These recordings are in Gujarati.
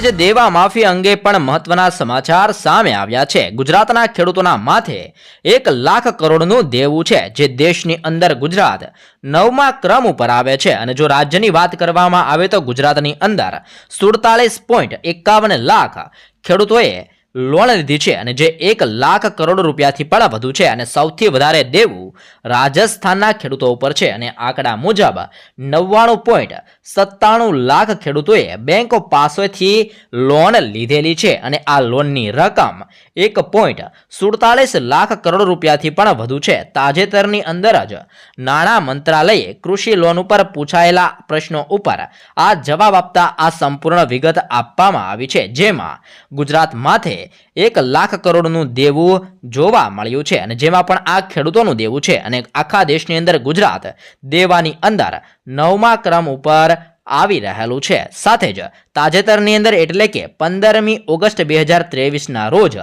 જ દેવા માફી અંગે પણ મહત્વના સમાચાર સામે આવ્યા છે. ગુજરાતના ખેડૂતોના માથે એક લાખ કરોડનું દેવું છે, જે દેશની અંદર ગુજરાત નવમા ક્રમ ઉપર આવે છે. અને જો રાજ્યની વાત કરવામાં આવે તો ગુજરાતની અંદર સુડતાલીસ પોઈન્ટ એકાવન લાખ ખેડૂતોએ લોન લીધી છે અને જે એક લાખ કરોડ રૂપિયાથી પણ વધુ છે અને સૌથી વધારે દેવું રાજસ્થાનના ખેડૂતો ઉપર છે અને આંકડા મુજબ નવ્વાણું પોઈન્ટ સત્તાણું લાખ ખેડૂતોએ બેંકો પાસેથી લોન લીધેલી છે અને આ લોનની રકમ એક પોઈન્ટ સુડતાલીસ લાખ કરોડ રૂપિયાથી પણ વધુ છે. તાજેતરની અંદર જ નાણાં મંત્રાલયે કૃષિ લોન ઉપર પૂછાયેલા પ્રશ્નો ઉપર આ જવાબ આપતા આ સંપૂર્ણ વિગત આપવામાં આવી છે. જેમાં ગુજરાત માથે એક લાખ કરોડનું દેવું જોવા મળ્યું છે અને જેમાં પણ આ ખેડૂતોનું દેવું છે અને આખા દેશની અંદર ગુજરાત દેવાની અંદર નવમા ક્રમ ઉપર આવી રહેલું છે. સાથે જ તાજેતરની અંદર એટલે કે પંદરમી ઓગસ્ટ બે હજાર ત્રેવીસના રોજ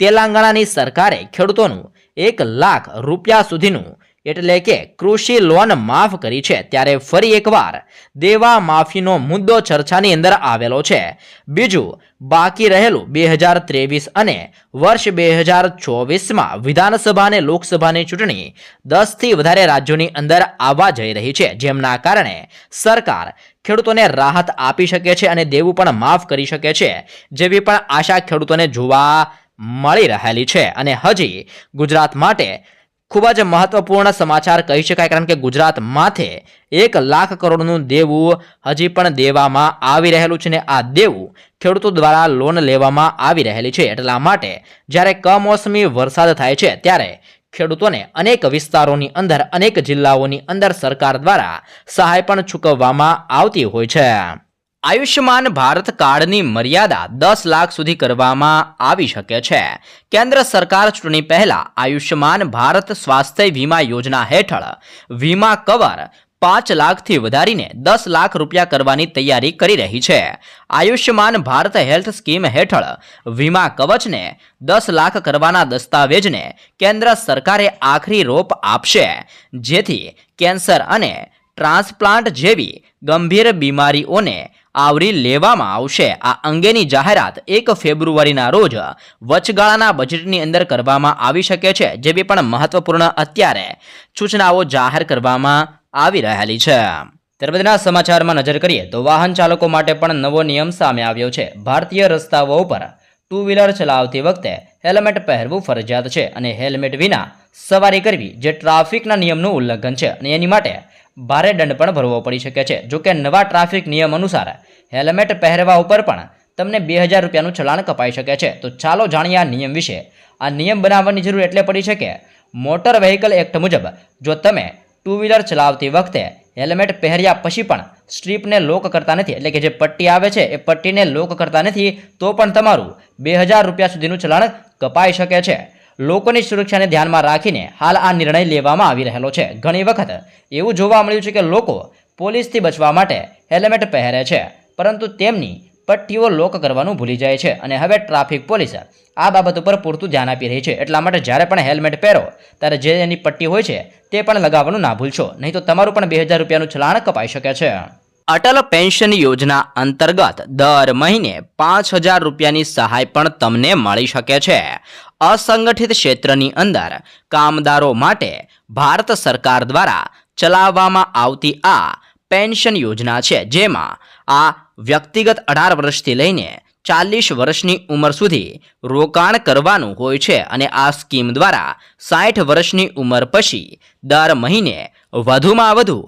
તેલંગાણાની સરકારે ખેડૂતોનું એક લાખ રૂપિયા સુધીનું એટલે કે કૃષિ લોન માફ કરી છે, ત્યારે ફરી એકવાર દેવા માફીનો મુદ્દો ચર્ચાની અંદર આવેલો છે. બીજું, બાકી રહેલું બે હજાર ત્રેવીસ અને વર્ષ બે હજાર ચોવીસમાં વિધાનસભા અને લોકસભાની ચૂંટણી દસથી વધારે રાજ્યોની અંદર આવવા જઈ રહી છે, જેમના કારણે સરકાર ખેડૂતોને રાહત આપી શકે છે અને દેવું પણ માફ કરી શકે છે, જેવી પણ આશા ખેડૂતોને જોવા મળી રહેલી છે. અને હજી ગુજરાત માટે ખૂબ જ મહત્વપૂર્ણ સમાચાર કહી શકાય, કારણ કે ગુજરાત માથે એક લાખ કરોડનું દેવું હજી પણ દેવામાં આવી રહેલું છે ને આ દેવું ખેડૂતો દ્વારા લોન લેવામાં આવી રહેલી છે. એટલા માટે જ્યારે કમોસમી વરસાદ થાય છે, ત્યારે ખેડૂતોને અનેક વિસ્તારોની અંદર, અનેક જિલ્લાઓની અંદર સરકાર દ્વારા સહાય પણ ચૂકવવામાં આવતી હોય છે. આયુષ્યમાન ભારત કાર્ડની મર્યાદા દસ લાખ સુધી કરવામાં આવી શકે છે. કેન્દ્ર સરકાર ચૂંટણી પહેલા આયુષ્યમાન ભારત સ્વાસ્થ્ય વીમા યોજના હેઠળ વીમા કવર પાંચ લાખથી વધારીને દસ લાખ રૂપિયા કરવાની તૈયારી કરી રહી છે. આયુષ્યમાન ભારત હેલ્થ સ્કીમ હેઠળ વીમા કવચને દસ લાખ કરવાના દસ્તાવેજને કેન્દ્ર સરકારે આખરી રોપ આપશે, જેથી કેન્સર અને ટ્રાન્સપ્લાન્ટ જેવી ગંભીર બીમારીઓને આવરી લેવામાં આવશે. આ અંગેની જાહેરાત એક ફેબ્રુઆરીના રોજ વચગાળાના બજેટની અંદર કરવામાં આવી શકે છે જેવી પણ મહત્વપૂર્ણ અત્યારે સૂચનાઓ જાહેર કરવામાં આવી રહેલી છે. ત્યારબાદના સમાચારમાં નજર કરીએ તો વાહન ચાલકો માટે પણ નવો નિયમ સામે આવ્યો છે. ભારતીય રસ્તાઓ ઉપર ટુ વ્હીલર ચલાવતી વખતે હેલ્મેટ પહેરવું ફરજિયાત છે અને હેલ્મેટ વિના સવારી કરવી, જે ટ્રાફિકના નિયમનું ઉલ્લંઘન છે અને એની માટે ભારે દંડ પણ ભરવો પડી શકે છે. જોકે નવા ટ્રાફિક નિયમ અનુસાર હેલ્મેટ પહેરવા ઉપર પણ તમને બે હજાર રૂપિયાનું ચલાણ કપાઈ શકે છે. તો ચાલો જાણીએ આ નિયમ વિશે. આ નિયમ બનાવવાની જરૂર એટલે પડી છે કે મોટર વ્હીકલ એક્ટ મુજબ જો તમે ટુ વ્હીલર ચલાવતી વખતે હેલ્મેટ પહેર્યા પછી પણ સ્ટ્રીપને લોક કરતા નથી, એટલે કે જે પટ્ટી આવે છે એ પટ્ટીને લોક કરતા નથી, તો પણ તમારું બે હજાર રૂપિયા સુધીનું ચલાણ કપાઈ શકે છે. લોકોની સુરક્ષાને ધ્યાનમાં રાખીને હાલ આ નિર્ણય લેવામાં આવી રહેલો છે. ઘણી વખત એવું જોવા મળ્યું છે કે લોકો પોલીસથી બચવા માટે હેલ્મેટ પહેરે છે, પરંતુ તેમની પટ્ટીઓ લોક કરવાનું ભૂલી જાય છે અને હવે ટ્રાફિક પોલીસ આ બાબત ઉપર પૂરતું ધ્યાન આપી રહી છે. એટલા માટે જ્યારે પણ હેલ્મેટ પહેરો, ત્યારે જે એની પટ્ટી હોય છે તે પણ લગાવવાનું ના ભૂલશો. નહીં તો તમારું પણ બે હજાર રૂપિયાનું ચલાણ કપાઈ શકે છે. અટલ પેન્શન યોજના અંતર્ગત દર મહિને પાંચ હજાર રૂપિયાની સહાય પણ તમને મળી શકે છે. અસંગઠિત ક્ષેત્રની અંદર કામદારો માટે ભારત સરકાર દ્વારા ચલાવવામાં આવતી આ પેન્શન યોજના છે, જેમાં આ વ્યક્તિગત અઢાર વર્ષથી લઈને ચાલીસ વર્ષની ઉંમર સુધી રોકાણ કરવાનું હોય છે અને આ સ્કીમ દ્વારા સાઠ વર્ષની ઉંમર પછી દર મહિને વધુમાં વધુ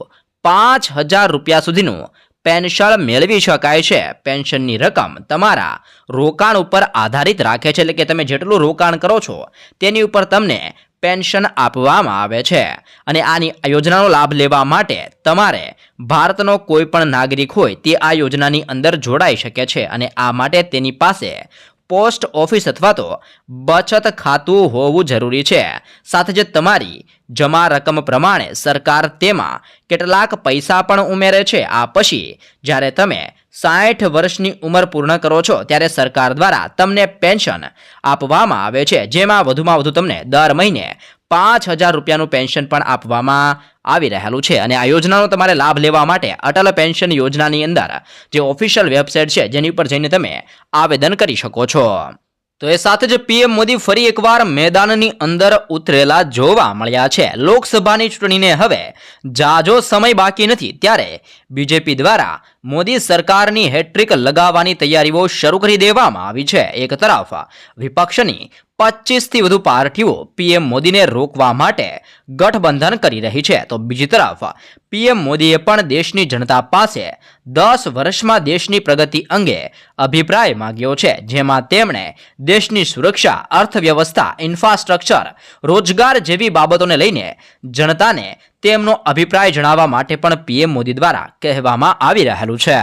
પાંચ હજાર રૂપિયા સુધીનું પેન્શન મેળવી શકાય છે. પેન્શનની રકમ તમારા રોકાણ ઉપર આધારિત રાખે છે. એટલે કે તમે જેટલું રોકાણ કરો છો, તેની ઉપર તમને પેન્શન આપવામાં આવે છે. અને આની યોજનાનો લાભ લેવા માટે તમારે ભારતનો કોઈ પણ નાગરિક હોય તે આ યોજનાની અંદર જોડાઈ શકે છે. અને આ માટે તેની પાસે પોસ્ટ ઓફિસ અથવા તો બચત ખાતું હોવું જરૂરી છે. સાથે જ તમારી જમા રકમ પ્રમાણે સરકાર તેમાં કેટલાક પૈસા પણ ઉમેરે છે. આ પછી જ્યારે તમે સાઠ વર્ષની ઉંમર પૂર્ણ કરો છો, ત્યારે સરકાર દ્વારા તમને પેન્શન આપવામાં આવે છે. જેમાં વધુમાં વધુ તમને દર મહિને પાંચ હજાર રૂપિયાનું પેન્શન પણ આપવામાં આવી રહેલું છે અને આ યોજનાનો તમારે લાભ લેવા માટે અટલ પેન્શન યોજનાની અંદર જે ઓફિશિયલ વેબસાઇટ છે, જેની ઉપર જઈને તમે આવેદન કરી શકો છો. તો એ સાથે જ પીએમ મોદી ફરી એકવાર મેદાનની અંદર ઉતરેલા જોવા મળ્યા છે. લોકસભાની ચૂંટણીને હવે જાજો સમય બાકી નથી. ત્યારે બીજેપી દ્વારા મોદી સરકારની હેટ્રિક લગાવવાની તૈયારીઓ શરૂ કરી દેવામાં આવી છે. એક તરફ વિપક્ષની પચીસથી વધુ પાર્ટીઓ પીએમ મોદીને રોકવા માટે ગઠબંધન કરી રહી છે. તો બીજી તરફ પીએમ મોદીએ પણ દેશની જનતા પાસે દસ વર્ષમાં દેશની પ્રગતિ અંગે અભિપ્રાય માંગ્યો છે, જેમાં તેમણે દેશની સુરક્ષા, અર્થવ્યવસ્થા, ઇન્ફ્રાસ્ટ્રક્ચર, રોજગાર જેવી બાબતોને લઈને જનતાને તેમનો અભિપ્રાય જણાવવા માટે પણ પીએમ મોદી દ્વારા કહેવામાં આવી રહેલું છે.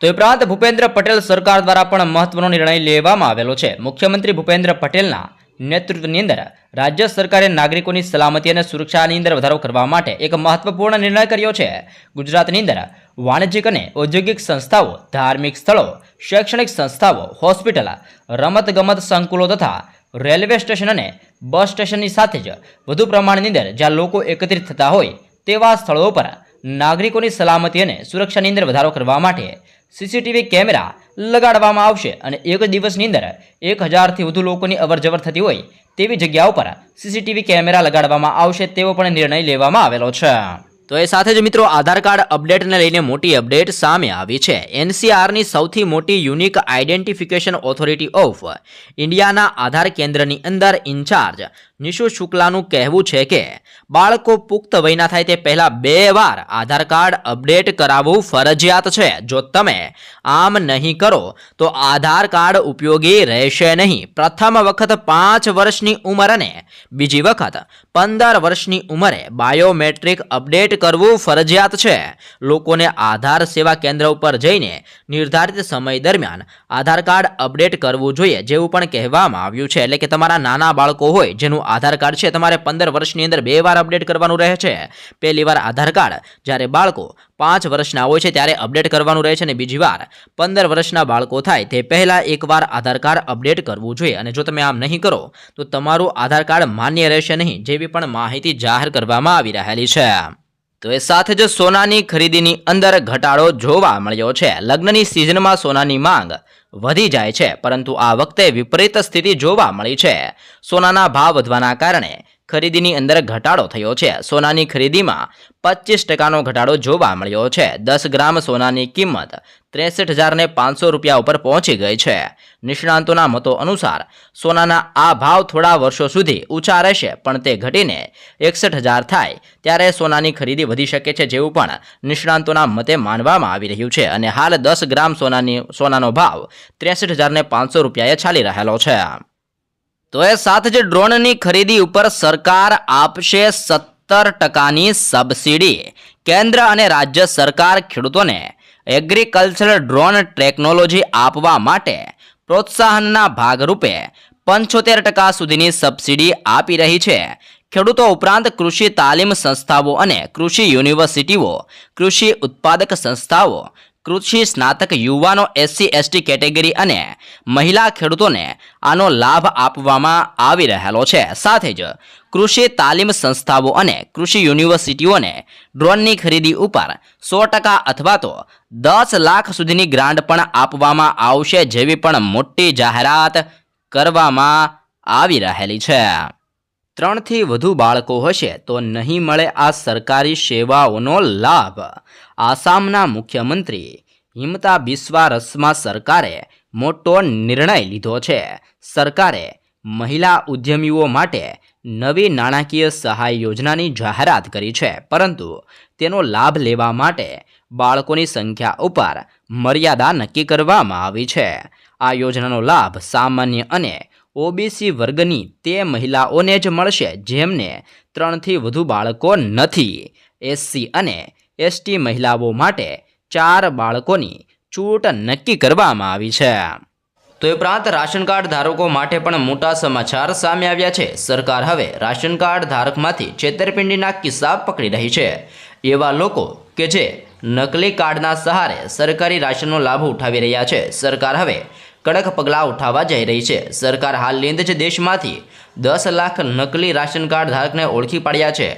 તો ઉપરાંત ભૂપેન્દ્ર પટેલ સરકાર દ્વારા પણ મહત્વનો નિર્ણય લેવામાં આવેલો છે. મુખ્યમંત્રી ભૂપેન્દ્ર પટેલના નેતૃત્વની અંદર રાજ્ય સરકારે નાગરિકોની સલામતી અને સુરક્ષાની અંદર વધારો કરવા માટે એક મહત્વપૂર્ણ નિર્ણય કર્યો છે. ગુજરાતની અંદર વાણિજ્યિક અને ઔદ્યોગિક સંસ્થાઓ, ધાર્મિક સ્થળો, શૈક્ષણિક સંસ્થાઓ, હોસ્પિટલ, રમતગમત સંકુલો તથા રેલવે સ્ટેશન અને બસ સ્ટેશનની સાથે જ વધુ પ્રમાણની અંદર જ્યાં લોકો એકત્રિત થતા હોય તેવા સ્થળો પર નાગરિકોની સલામતી અને સુરક્ષાની અંદર વધારો કરવા માટે સીસીટીવી કેમેરા લગાડવામાં આવશે અને એક દિવસની અંદર એક હજારથી વધુ લોકોની અવરજવર થતી હોય તેવી જગ્યાઓ પર સીસીટીવી કેમેરા લગાડવામાં આવશે તેવો પણ નિર્ણય લેવામાં આવેલો છે. તો એ સાથે જ મિત્રો આધાર કાર્ડ અપડેટને લઈને મોટી અપડેટ સામે આવી છે. એનસીઆરની સૌથી મોટી યુનિક આઇડેન્ટિફિકેશન ઓથોરિટી ઓફ ઇન્ડિયાના આધાર કેન્દ્રની અંદર ઇન્ચાર્જ નિશુ શુક્લાનું કહેવું છે કે, બાળકો પુખ્ત વયના થાય તે પહેલાં બે વાર આધાર કાર્ડ અપડેટ કરાવવું ફરજિયાત છે. જો તમે આમ નહીં કરો, તો આધાર કાર્ડ ઉપયોગી રહેશે નહીં. પ્રથમ વખત પાંચ વર્ષની ઉંમર અને બીજી વખત પંદર વર્ષની ઉંમરે બાયોમેટ્રિક અપડેટ કરવું ફરજિયાત છે. લોકોને આધાર સેવા કેન્દ્ર ઉપર જઈને નિર્ધારિત સમય દરમિયાન આધાર કાર્ડ અપડેટ કરવું જોઈએ, જેવું પણ કહેવામાં આવ્યું છે. એટલે કે તમારા નાના બાળકો હોય, જેનું આધાર કાર્ડ છે તમારે પંદર વર્ષની અંદર બે વાર અપડેટ કરવાનું રહે છે. પહેલી વાર આધાર કાર્ડ, જ્યારે બાળકો પાંચ વર્ષના હોય છે, ત્યારે અપડેટ કરવાનું રહે છે અને બીજી વાર પંદર વર્ષના બાળકો થાય, તે પહેલાં એકવાર આધાર કાર્ડ અપડેટ કરવું જોઈએ. અને જો તમે આમ નહીં કરો, તો તમારું આધાર કાર્ડ માન્ય રહેશે નહીં, જેવી પણ માહિતી જાહેર કરવામાં આવી રહેલી છે. તો એ સાથે જ સોનાની ખરીદીની અંદર ઘટાડો જોવા મળ્યો છે. લગ્નની સિઝનમાં સોનાની માંગ વધી જાય છે, પરંતુ આ વખતે વિપરીત સ્થિતિ જોવા મળી છે. સોનાના ભાવ વધવાના કારણે ખરીદીની અંદર ઘટાડો થયો છે. સોનાની ખરીદીમાં પચીસ ટકાનો ઘટાડો જોવા મળ્યો છે. દસ ગ્રામ સોનાની કિંમત ત્રેસઠ હજારને પાંચસો રૂપિયા ઉપર પહોંચી ગઈ છે. નિષ્ણાંતોના મતો અનુસાર સોનાના આ ભાવ થોડા વર્ષો સુધી ઊંચા રહેશે, પણ તે ઘટીને એકસઠ હજાર થાય ત્યારે સોનાની ખરીદી વધી શકે છે જેવું પણ નિષ્ણાંતોના મતે માનવામાં આવી રહ્યું છે અને હાલ દસ ગ્રામ સોનાની સોનાનો ભાવ ત્રેસઠ હજારને પાંચસો રૂપિયાએ ચાલી રહેલો છે. તો એ સાથે જ ડ્રોનની ખરીદી ઉપર સરકાર આપશે સત્તર ટકાની સબસિડી. કેન્દ્ર અને રાજ્ય સરકાર ખેડૂતોને એગ્રીકલ્ચર ડ્રોન ટેકનોલોજી આપવા માટે પ્રોત્સાહનના ભાગરૂપે પંચોતેર ટકા સુધીની સબસિડી આપી રહી છે. ખેડૂતો ઉપરાંત કૃષિ તાલીમ સંસ્થાઓ અને કૃષિ યુનિવર્સિટીઓ, કૃષિ ઉત્પાદક સંસ્થાઓ કૃષિ સ્નાતક યુવાનો એસસી એસટી કેટેગરી અને મહિલા ખેડૂતોને આનો લાભ આપવામાં આવી રહેલો છે. સાથે જ કૃષિ તાલીમ સંસ્થાઓ અને કૃષિ યુનિવર્સિટીઓને ડ્રોનની ખરીદી ઉપર સો ટકા અથવા તો દસ લાખ સુધીની ગ્રાન્ટ પણ આપવામાં આવશે જેવી પણ મોટી જાહેરાત કરવામાં આવી રહેલી છે. ત્રણથી વધુ બાળકો હશે તો નહીં મળે આ સરકારી સેવાઓનો લાભ. આસામના મુખ્યમંત્રી હિમતા બિસ્વા રસમા સરકારે મોટો નિર્ણય લીધો છે. સરકારે મહિલા ઉદ્યમીઓ માટે નવી નાણાકીય સહાય યોજનાની જાહેરાત કરી છે, પરંતુ તેનો લાભ લેવા માટે બાળકોની સંખ્યા ઉપર મર્યાદા નક્કી કરવામાં આવી છે. આ યોજનાનો લાભ સામાન્ય અને ઓબીસી વર્ગની તે મહિલાઓને જ મળશે જેમને ત્રણથી વધુ બાળકો નથી. એસસી અને એસટી મહિલાઓ માટે ચાર બાળકોની છૂટ નક્કી કરવામાં આવી છે. તો એ ઉપરાંત રાશન કાર્ડ ધારકો માટે પણ મોટા સમાચાર સામે આવ્યા છે. સરકાર હવે રાશન કાર્ડ ધારકમાંથી છેતરપિંડીના કિસ્સા પકડી રહી છે. એવા લોકો કે જે નકલી કાર્ડના સહારે સરકારી રાશનનો લાભ ઉઠાવી રહ્યા છે. સરકાર હવે કડક પગલાં ઉઠાવવા જઈ રહી છે. સરકાર હાલની અંદર જ દેશમાંથી દસ લાખ નકલી રાશન કાર્ડ ધારકને ઓળખી પાડ્યા છે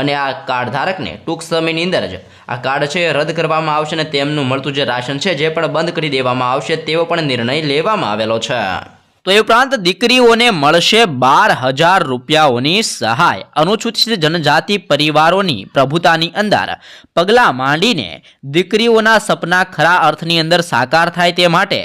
અને આ કાર્ડ ધારકને ટૂંક સમયની અંદર જ આ કાર્ડ છે રદ કરવામાં આવશે અને તેમનું મળતું જે રાશન છે, જે પણ બંધ કરી દેવામાં આવશે તેવો પણ નિર્ણય લેવામાં આવેલો છે. તો એ ઉપરાંત દીકરીઓને મળશે બાર હજાર રૂપિયાઓની સહાય. અનુસૂચિત જનજાતિ પરિવારોની પ્રભુતાની અંદર પગલાં માંડીને દીકરીઓના સપના ખરા અર્થની અંદર સાકાર થાય તે માટે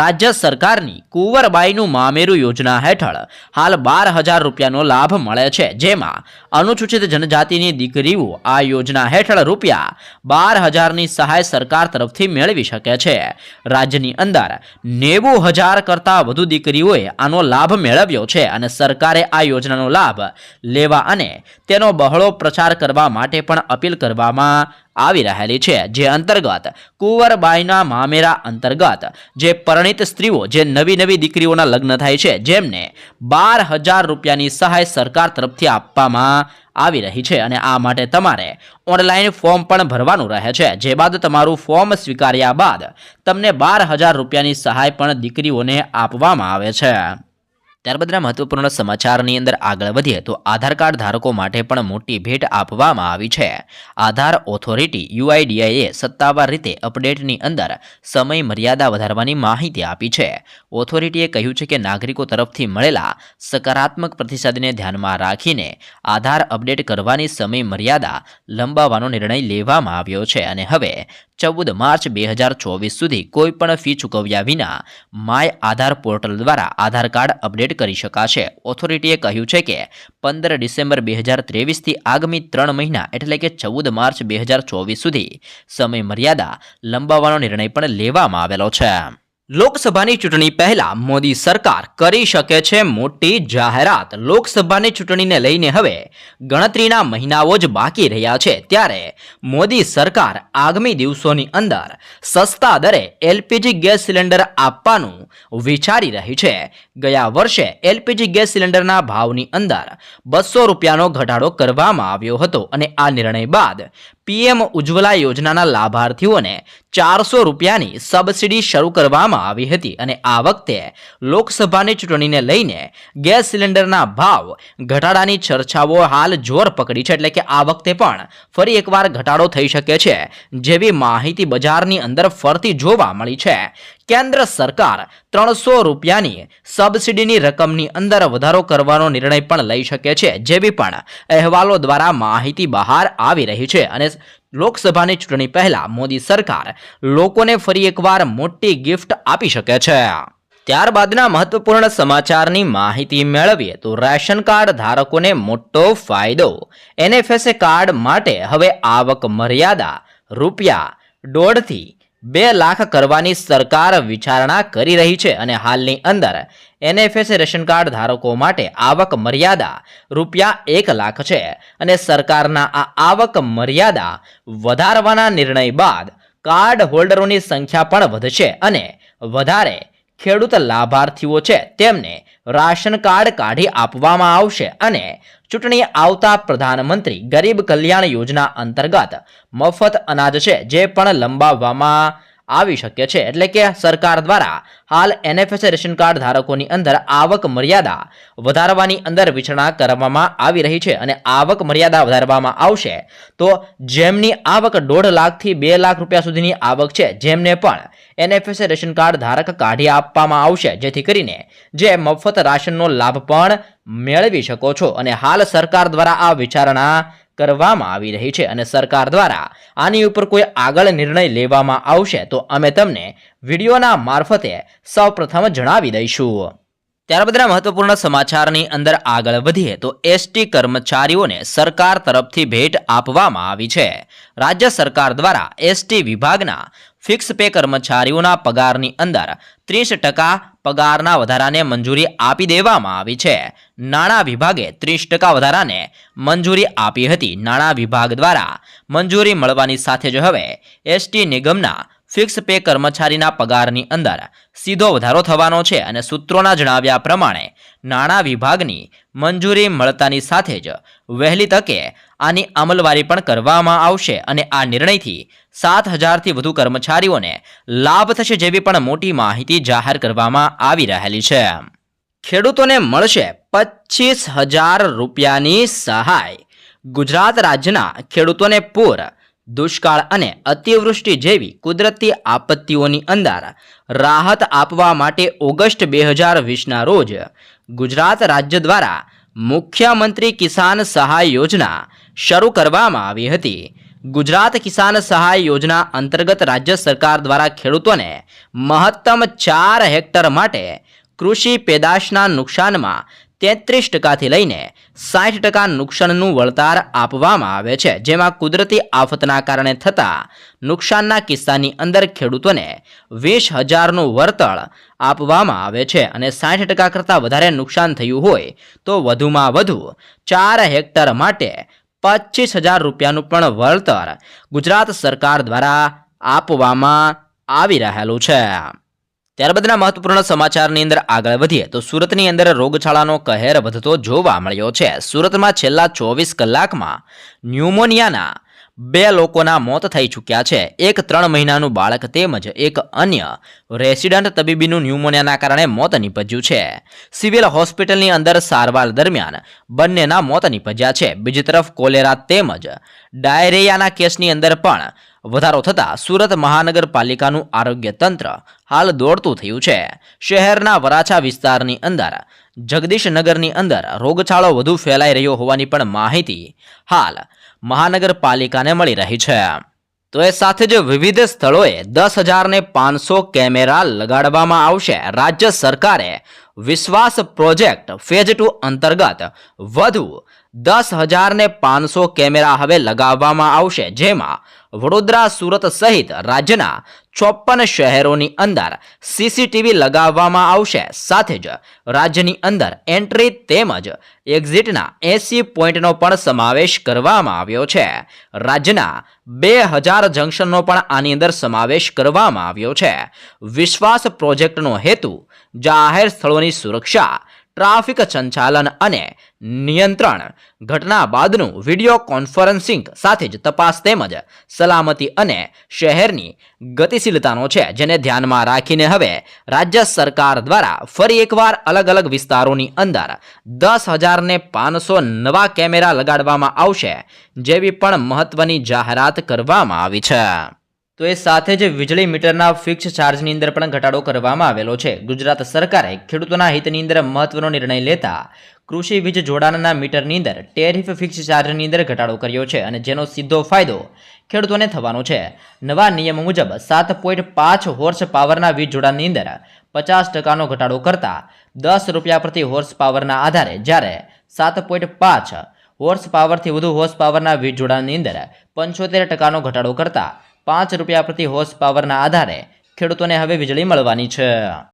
રાજ્ય સરકારની કુંવરબાઈનું મામેરું યોજના હેઠળ હાલ બાર હજાર રૂપિયાનો લાભ મળે છે. જેમાં અનુસૂચિત જનજાતિની દીકરીઓ આ યોજના હેઠળ રૂપિયા બાર હજારની સહાય સરકાર તરફથી મેળવી શકે છે. રાજ્યની અંદર નેવું હજાર કરતાં વધુ દીકરીઓએ આનો લાભ મેળવ્યો છે અને સરકારે આ યોજનાનો લાભ લેવા અને તેનો બહોળો પ્રચાર કરવા માટે પણ અપીલ કરવામાં આવી રહેલી છે, જે અંતર્ગત કુંવરબાઈના મામેરા અંતર્ગત જે પરણિત સ્ત્રીઓ, જે નવી નવી દીકરીઓના લગ્ન થાય છે, જેમને બાર હજાર રૂપિયાની સહાય સરકાર તરફથી આપવામાં આવી રહી છે અને આ માટે તમારે ઓનલાઈન ફોર્મ પણ ભરવાનું રહે છે. જે બાદ તમારું ફોર્મ સ્વીકાર્યા બાદ તમને બાર હજાર રૂપિયાની સહાય પણ દીકરીઓને આપવામાં આવે છે. ત્યારબાદના મહત્વપૂર્ણ સમાચારની અંદર આગળ વધીએ તો આધાર કાર્ડ ધારકો માટે પણ મોટી ભેટ આપવામાં આવી છે. આધાર ઓથોરિટી યુઆઈડીઆઈએ સત્તાવાર રીતે અપડેટની અંદર સમય મર્યાદા વધારવાની માહિતી આપી છે. ઓથોરિટીએ કહ્યું છે કે નાગરિકો તરફથી મળેલા સકારાત્મક પ્રતિસાદને ધ્યાનમાં રાખીને આધાર અપડેટ કરવાની સમય મર્યાદા લંબાવવાનો નિર્ણય લેવામાં આવ્યો છે અને હવે ચૌદ માર્ચ બે હજાર ચોવીસ સુધી કોઈપણ ફી ચૂકવ્યા વિના માય આધાર પોર્ટલ દ્વારા આધાર કાર્ડ અપડેટ કરી શકાશે. ઓથોરિટીએ કહ્યું છે કે પંદર ડિસેમ્બર બે હજાર ત્રેવીસથી આગામી ત્રણ મહિના, એટલે કે ચૌદ માર્ચ બે હજાર ચોવીસ સુધી સમય મર્યાદા લંબાવવાનો નિર્ણય પણ લેવામાં આવેલો છે. લોકસભાની ચૂંટણી પહેલા મોદી સરકાર કરી શકે છે મોટી જાહેરાત. લોકસભાની ચૂંટણીને લઈને હવે ગણતરીના મહિનાઓ જ બાકી રહ્યા છે. ત્યારે મોદી સરકાર આગામી દિવસોની અંદર સસ્તા દરે એલપીજી ગેસ સિલિન્ડર આપવાનું વિચારી રહી છે. ગયા વર્ષે એલપીજી ગેસ સિલિન્ડરના ભાવની અંદર બસો રૂપિયાનો ઘટાડો કરવામાં આવ્યો હતો અને આ નિર્ણય બાદ પીએમ ઉજ્જવલા યોજનાના લાભાર્થીઓને ચારસો રૂપિયાની સબસિડી શરૂ કરવામાં આવી હતી અને આ વખતે લોકસભાની ચૂંટણીને લઈને ગેસ સિલિન્ડરના ભાવ ઘટાડાની ચર્ચાઓ હાલ જોર પકડી છે એટલે કે આ વખતે પણ ફરી એકવાર ઘટાડો થઈ શકે છે જેવી માહિતી બજારની અંદર ફરતી જોવા મળી છે. કેન્દ્ર સરકાર ત્રણસો રૂપિયાની સબસિડીની રકમની અંદર વધારો કરવાનો નિર્ણય પણ લઈ શકે છે જેવી પણ અહેવાલો દ્વારા માહિતી બહાર આવી રહી છે. અને લોકસભાની ચૂંટણી પહેલા મોદી સરકાર લોકોને ફરી એકવાર મોટી ગિફ્ટ આપી શકે છે. ત્યારબાદના મહત્વપૂર્ણ સમાચારની માહિતી મેળવીએ તો રેશન કાર્ડ ધારકોને મોટો ફાયદો. એનએફએસએ કાર્ડ માટે હવે આવક મર્યાદા રૂપિયા દોઢથી બે લાખ કરવાની સરકાર વિચારણા કરી રહી છે અને હાલની અંદર એનએફએસ રેશન કાર્ડ ધારકો માટે આવક મર્યાદા રૂપિયા એક લાખ છે અને સરકારના આ આવક મર્યાદા વધારવાના નિર્ણય બાદ કાર્ડ હોલ્ડરોની સંખ્યા પણ વધશે અને વધારે ખેડૂત લાભાર્થીઓ છે, તેમને રાશન કાર્ડ કાઢી આપવામાં આવશે અને ચૂંટણી આવતા પ્રધાનમંત્રી ગરીબ કલ્યાણ યોજના અંતર્ગત મફત અનાજ છે, જે પણ લંબાવવામાં આવી શકે છે. એટલે કે સરકાર દ્વારા હાલ એનએફએસ રેશન કાર્ડ ધારકોની અંદર આવક મર્યાદા વધારવાની અંદર વિચારણા કરવામાં આવી રહી છે અને આવક મર્યાદા વધારવામાં આવશે તો જેમની આવક દોઢ લાખથી બે લાખ રૂપિયા સુધીની આવક છે, જેમને પણ એનએફએસ રેશન કાર્ડ ધારક કાઢી આપવામાં આવશે, જેથી કરીને જે મફત રાશનનો લાભ પણ મેળવી શકો છો. અને હાલ સરકાર દ્વારા આ વિચારણા કરવામાં આવી રહી છે અને સરકાર દ્વારા આની ઉપર કોઈ આગળ નિર્ણય લેવામાં આવશે તો અમે તમને વિડીયોના મારફતે સૌપ્રથમ જણાવી દઈશું. ત્યારબાદના મહત્વપૂર્ણ સમાચારની અંદર આગળ વધીએ તો એસટી કર્મચારીઓને સરકાર તરફથી ભેટ આપવામાં આવી છે. રાજ્ય સરકાર દ્વારા એસટી વિભાગના ફિક્સ પે કર્મચારીઓના પગારની અંદર ત્રીસ ટકા પગારના વધારાને મંજૂરી આપી દેવામાં આવી છે. નાણાં વિભાગે ત્રીસ ટકા વધારાને મંજૂરી આપી હતી. નાણાં વિભાગ દ્વારા મંજૂરી મળવાની સાથે જ હવે એસટી નિગમના ફિક્સ પે કર્મચારીના પગારની અંદર. સીધો વધારો થવાનો છે અને સૂત્રોના જણાવ્યા પ્રમાણે નાણાં વિભાગની મંજૂરી મળતાની સાથે જ વહેલી તકે આની અમલવારી પણ કરવામાં આવશે અને આ નિર્ણયથી સાત હજારથી વધુ કર્મચારીઓને લાભ થશે જેવી પણ મોટી માહિતી જાહેર કરવામાં આવી રહેલી છે. ખેડૂતોને મળશે પચીસ હજાર રૂપિયાની સહાય. ગુજરાત રાજ્યના ખેડૂતોને પૂર દુષ્કાળ અને અતિવૃષ્ટિ જેવી કુદરતી આપત્તિઓની અંદર રાહત આપવા માટે ઓગસ્ટ બે હજાર વીસના રોજ ગુજરાત રાજ્ય દ્વારા મુખ્યમંત્રી કિસાન સહાય યોજના શરૂ કરવામાં આવી હતી. ગુજરાત કિસાન સહાય યોજના અંતર્ગત રાજ્ય સરકાર દ્વારા ખેડૂતોને મહત્તમ ચાર હેક્ટર માટે કૃષિ પેદાશના નુકસાનમાં તેત્રીસ ટકાથી લઈને સાઠ ટકા નુકસાનનું વળતર આપવામાં આવે છે. જેમાં કુદરતી આફતના કારણે થતા નુકસાનના કિસ્સાની અંદર ખેડૂતોને વીસ હજારનું વળતર આપવામાં આવે છે અને સાઠ ટકા કરતાં વધારે નુકસાન થયું હોય તો વધુમાં વધુ ચાર હેક્ટર માટે પચીસ હજાર રૂપિયાનું પણ વળતર ગુજરાત સરકાર દ્વારા આપવામાં આવી રહેલું છે. ત્યારબાદના મહત્વપૂર્ણ સમાચારની અંદર આગળ વધીએ તો સુરતની અંદર રોગચાળાનો કહેર વધતો જોવા મળ્યો છે. સુરતમાં છેલ્લા ચોવીસ કલાકમાં ન્યુમોનિયાના બે લોકોના મોત થઈ ચૂક્યા છે. એક ત્રણ મહિનાનું બાળક તેમજ એક અન્ય રેસિડન્ટ તબીબીનું ન્યુમોનિયાના કારણે મોત નીપજ્યું છે. સિવિલ હોસ્પિટલની અંદર સારવાર દરમિયાન બંનેના મોત નીપજ્યા છે. બીજી તરફ કોલેરા તેમજ ડાયરિયાના કેસની અંદર પણ વધારો થતાં સુરત મહાનગરપાલિકાનું આરોગ્ય તંત્ર હાલ દોડતું થયું છે. શહેરના વરાછા વિસ્તારની અંદર, જગદીશનગરની અંદર રોગચાળો વધુ ફેલાઈ રહ્યો હોવાની પણ માહિતી હાલ મહાનગરપાલિકાને મળી રહી છે. તો એ સાથે જ વિવિધ સ્થળોએ દસ હજારને પાંચસો કેમેરા લગાડવામાં આવશે. રાજ્ય સરકારે વિશ્વાસ પ્રોજેક્ટ ફેઝ ટુ અંતર્ગત વધુ દસ હજારને પાંચસો કેમેરા હવે લગાવવામાં આવશે, જેમાં વડોદરા, સુરત સહિત રાજ્યના ચોપન શહેરોની અંદર સીસીટીવી લગાવવામાં આવશે. સાથે જ રાજ્યની અંદર એન્ટ્રી તેમજ એક્ઝિટના એસી પોઈન્ટનો પણ સમાવેશ કરવામાં આવ્યો છે. રાજ્યના બે હજાર જંકશનનો પણ આની અંદર સમાવેશ કરવામાં આવ્યો છે. વિશ્વાસ પ્રોજેક્ટનો હેતુ જાહેર સ્થળોની સુરક્ષા ટ્રાફિક સંચાલન અને નિયંત્રણ ઘટના બાદનું વીડિયો કોન્ફરન્સિંગ સાથે જ તપાસ તેમજ સલામતી અને શહેરની ગતિશીલતાનો છે, જેને ધ્યાનમાં રાખીને હવે રાજ્ય સરકાર દ્વારા ફરી એકવાર અલગ અલગ વિસ્તારોની અંદર દસ હજારને પાંચસો નવા કેમેરા લગાડવામાં આવશે, જેવી પણ મહત્વની જાહેરાત કરવામાં આવી છે. તો એ સાથે જ વીજળી મીટરના ફિક્સ ચાર્જની અંદર પણ ઘટાડો કરવામાં આવેલો છે. ગુજરાત સરકારે ખેડૂતોના હિતની અંદર મહત્વનો નિર્ણય લેતા કૃષિ વીજ જોડાણના મીટરની અંદર ટેરિફ ફિક્સ ચાર્જની અંદર ઘટાડો કર્યો છે અને જેનો સીધો ફાયદો ખેડૂતોને થવાનો છે. નવા નિયમ મુજબ સાત પોઈન્ટ પાંચ હોર્સ પાવરના વીજ જોડાણની અંદર પચાસ ટકાનો ઘટાડો કરતા દસ રૂપિયા પ્રતિ હોર્સ પાવરના આધારે જ્યારે સાત પોઈન્ટ પાંચ હોર્સ પાવરથી વધુ હોર્સ પાવરના વીજ જોડાણની અંદર પંચોતેર ટકાનો ઘટાડો કરતા પાંચ રૂપિયા પ્રતિ હોર્સ પાવરના આધારે ખેડૂતોને હવે વીજળી મળવાની છે.